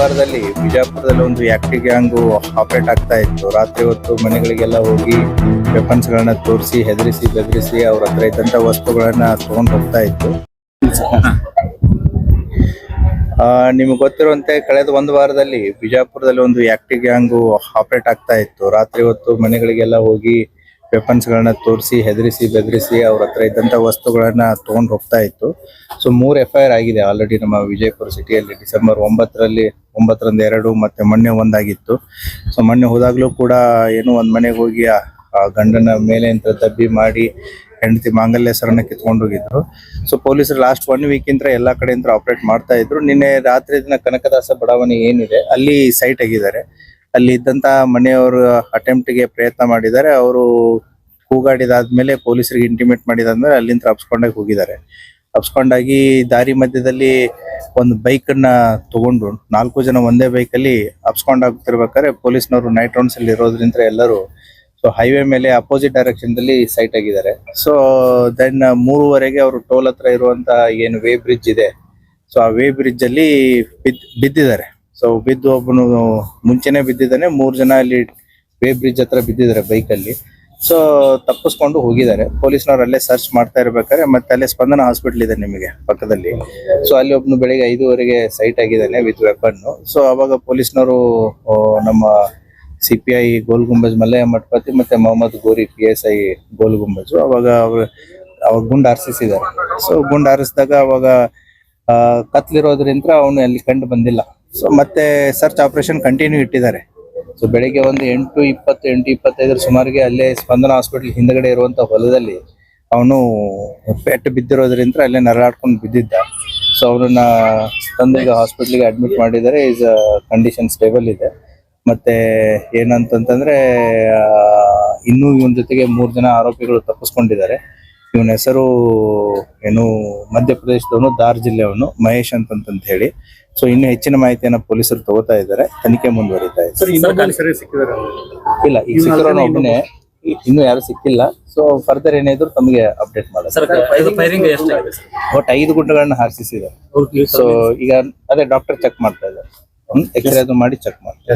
ವಾರದಲ್ಲಿ ಬಿಜಾಪುರದಲ್ಲಿ ಒಂದು ಆಕ್ಟಿ ಗ್ಯಾಂಗು ಆಪರೇಟ್ ಆಗ್ತಾ ಇತ್ತು. ರಾತ್ರಿ ಹೊತ್ತು ಮನೆಗಳಿಗೆಲ್ಲ ಹೋಗಿ ವೆಪನ್ಸ್ ಗಳನ್ನ ತೋರಿಸಿ, ಹೆದರಿಸಿ, ಬೆದರಿಸಿ ಅವ್ರ ಹತ್ರ ಇದ್ದಂತ ವಸ್ತುಗಳನ್ನ ತಗೊಂಡು ಹೋಗ್ತಾ ಇತ್ತು. ನಿಮ್ಗೆ ಗೊತ್ತಿರುವಂತೆ ಕಳೆದ ಒಂದು ವಾರದಲ್ಲಿ ಬಿಜಾಪುರದಲ್ಲಿ ಒಂದು ಆಕ್ಟಿ ಗ್ಯಾಂಗು ಆಪರೇಟ್ ಆಗ್ತಾ ಇತ್ತು. ರಾತ್ರಿ ಹೊತ್ತು ಮನೆಗಳಿಗೆಲ್ಲ ಹೋಗಿ ವೆಪನ್ಸ್ ಗಳನ್ನ ತೋರಿಸಿ, ಹೆದರಿಸಿ, ಬೆದರಿಸಿ ಅವ್ರ ಹತ್ರ ಇದ್ದಂತ ವಸ್ತುಗಳನ್ನ ತಗೊಂಡು ಹೋಗ್ತಾ ಇತ್ತು. ಸೊ ಮೂರ್ ಎಫ್ ಐ ಆಗಿದೆ. ಆಲ್ರೆಡಿ ನಮ್ಮ ವಿಜಯಪುರ ಸಿಟಿಯಲ್ಲಿ ಡಿಸೆಂಬರ್ ಒಂಬತ್ತರಲ್ಲಿ ಒಂಬತ್ತರಂದ ಎರಡು, ಮತ್ತೆ ಮೊನ್ನೆ ಒಂದಾಗಿತ್ತು. ಸೊ ಮೊನ್ನೆ ಹೋದಾಗ್ಲೂ ಕೂಡ ಏನೋ ಒಂದ್ ಮನೆಗೆ ಹೋಗಿ ಆ ಗಂಡನ ಮೇಲೆ ಅಂತ ದಬ್ಬಿ ಮಾಡಿ ಹೆಂಡತಿ ಮಾಂಗಲ್ಯ ಹೆಸರನ್ನ ಕಿತ್ಕೊಂಡು ಹೋಗಿದ್ರು. ಸೊ ಪೊಲೀಸರು ಲಾಸ್ಟ್ ಒನ್ ವೀಕ್ ಇಂದ ಎಲ್ಲಾ ಕಡೆಯಿಂದ ಆಪರೇಟ್ ಮಾಡ್ತಾ ಇದ್ರು. ನಿನ್ನೆ ರಾತ್ರಿ ದಿನ ಕನಕದಾಸ ಬಡಾವಣೆ ಏನಿದೆ, ಅಲ್ಲಿ ಸೈಟ್ ಆಗಿದ್ದಾರೆ. ಅಲ್ಲಿ ಇದ್ದಂತ ಮನೆಯವರು ಅಟೆಂಪ್ಟ್ಗೆ ಪ್ರಯತ್ನ ಮಾಡಿದ್ದಾರೆ. ಅವರು ಕೂಗಾಡಿದಾದ್ಮೇಲೆ ಪೊಲೀಸರಿಗೆ ಇಂಟಿಮೇಟ್ ಮಾಡಿದಾದ್ಮೇಲೆ ಅಲ್ಲಿಂದ ಅಪ್ಸ್ಕೊಂಡಾಗಿ ಹೋಗಿದ್ದಾರೆ. ಅಪ್ಸ್ಕೊಂಡಾಗಿ ದಾರಿ ಮಧ್ಯದಲ್ಲಿ ಒಂದು ಬೈಕ್ ಅನ್ನ ತಗೊಂಡು ನಾಲ್ಕು ಜನ ಒಂದೇ ಬೈಕ್ ಅಲ್ಲಿ ಅಪ್ಸ್ಕೊಂಡ್ ಆಗ್ತಿರ್ಬೇಕಾದ್ರೆ ಪೊಲೀಸ್ನವರು ನೈಟ್ ರೌಂಡ್ಸ್ ಅಲ್ಲಿ ಇರೋದ್ರಿಂದ ಎಲ್ಲರೂ ಸೊ ಹೈವೇ ಮೇಲೆ ಅಪೋಸಿಟ್ ಡೈರೆಕ್ಷನ್ ದಲ್ಲಿ ಸೈಟ್ ಆಗಿದ್ದಾರೆ. ಸೊ ದೆನ್ ಮೂರುವರೆಗೆ ಅವರು ಟೋಲ್ ಹತ್ರ ಇರುವಂತ ಏನು ವೇ ಬ್ರಿಡ್ಜ್ ಇದೆ. ಸೊ ಆ ವೇ ಬ್ರಿಡ್ಜ್ ಅಲ್ಲಿ ಬಿದ್, ಬಿದ್ದಿದ್ದಾರೆ. ಸೊ ಬಿದ್ದು ಒಬ್ಬನು ಮುಂಚೆನೆ ಬಿದ್ದಿದ್ದಾನೆ, ಮೂರ್ ಜನ ಅಲ್ಲಿ ವೇ ಬ್ರಿಡ್ಜ್ ಹತ್ರ ಬಿದ್ದಿದ್ದಾರೆ ಬೈಕ್ ಅಲ್ಲಿ. ಸೊ ತಪ್ಪಿಸ್ಕೊಂಡು ಹೋಗಿದ್ದಾರೆ. ಪೊಲೀಸ್ನವ್ರು ಅಲ್ಲೇ ಸರ್ಚ್ ಮಾಡ್ತಾ ಇರ್ಬೇಕಾದ್ರೆ ಮತ್ತೆ ಅಲ್ಲೇ ಸ್ಪಂದನ ಹಾಸ್ಪಿಟಲ್ ಇದೆ ನಿಮಗೆ ಪಕ್ಕದಲ್ಲಿ. ಸೊ ಅಲ್ಲಿ ಒಬ್ನು ಬೆಳಿಗ್ಗೆ ಐದುವರೆಗೆ ಸೈಟ್ ಆಗಿದ್ದಾನೆ ವಿತ್ ವೆಪನ್ ಸೊ ಅವಾಗ ಪೊಲೀಸ್ನವರು ನಮ್ಮ C P I Gol Gumbaz, Mallayya Mathapati ಮತ್ತೆ Mohammed Ghori P S I Gol Gumbaz, ಅವಾಗ ಅವಾಗ ಗುಂಡ್ ಹಾರಿಸಿದ್ದಾರೆ ಸೊ ಗುಂಡ್ ಹಾರಿಸಿದಾಗ ಅವಾಗ ಕತ್ಲಿರೋದ್ರಿಂದ ಅವನು ಅಲ್ಲಿ ಕಂಡು ಬಂದಿಲ್ಲ. ಸೊ ಮತ್ತೆ ಸರ್ಚ್ ಆಪರೇಷನ್ ಕಂಟಿನ್ಯೂ ಇಟ್ಟಿದ್ದಾರೆ. ಸೊ ಬೆಳಿಗ್ಗೆ ಒಂದು ಎಂಟು ಇಪ್ಪತ್ತು, ಎಂಟು ಇಪ್ಪತ್ತೈದರ ಸುಮಾರಿಗೆ ಅಲ್ಲೇ ಸ್ಪಂದನ ಹಾಸ್ಪಿಟಲ್ ಹಿಂದ್ಗಡೆ ಇರುವಂತ ಹೊಲದಲ್ಲಿ ಅವನು ಪೆಟ್ಟು ಬಿದ್ದಿರೋದ್ರಿಂದ ಅಲ್ಲೇ ನರಳಾಡ್ಕೊಂಡು ಬಿದ್ದಿದ್ದ. ಸೊ ಅವನನ್ನ ತಂದು ಈಗ ಹಾಸ್ಪಿಟ್ಲಿಗೆ ಅಡ್ಮಿಟ್ ಮಾಡಿದ್ದಾರೆ. ಈಸ್ ಕಂಡೀಷನ್ ಸ್ಟೇಬಲ್ ಇದೆ. ಮತ್ತೆ ಏನಂತಂತಂದ್ರೆ ಇನ್ನೂ ಇವನ್ ಜೊತೆಗೆ ಮೂರು ಜನ ಆರೋಪಿಗಳು ತಪ್ಪಿಸ್ಕೊಂಡಿದ್ದಾರೆ. ಇವನ ಹೆಸರು ಏನು ಮಧ್ಯಪ್ರದೇಶದವನು ದಾರ್ ಜಿಲ್ಲೆಯವನು ಮಹೇಶ್ ಅಂತಂತ ಹೇಳಿ ಸೊ ಇನ್ನು ಹೆಚ್ಚಿನ ಮಾಹಿತಿಯನ್ನ ಪೊಲೀಸರು ತಗೋತಾ ಇದ್ದಾರೆ. ತನಿಖೆ ಮುಂದುವರಿತಾ ಇದೆ. ಇಲ್ಲ ಈಗ ಸಿಕ್ಕಿರೋನು ಒಬ್ಬನೇ. ಇನ್ನು ಯಾರು ಸಿಕ್ಕಿಲ್ಲ. ಸೊ ಫರ್ದರ್ ಏನಾದ್ರು ತಮಗೆ ಅಪ್ಡೇಟ್ ಸರ್ ಒಟ್ಟು ಐದು ಗುಂಡುಗಳನ್ನ ಹಾರಿಸಿದ್ದಾರೆ ಸೊ ಈಗ ಅದೇ ಡಾಕ್ಟರ್ ಚೆಕ್ ಮಾಡ್ತಾ ಇದ್ದಾರೆ. ಎಕ್ಸ್ರೇ ಅದು ಮಾಡಿ ಚೆಕ್ ಮಾಡ್ತಾರೆ.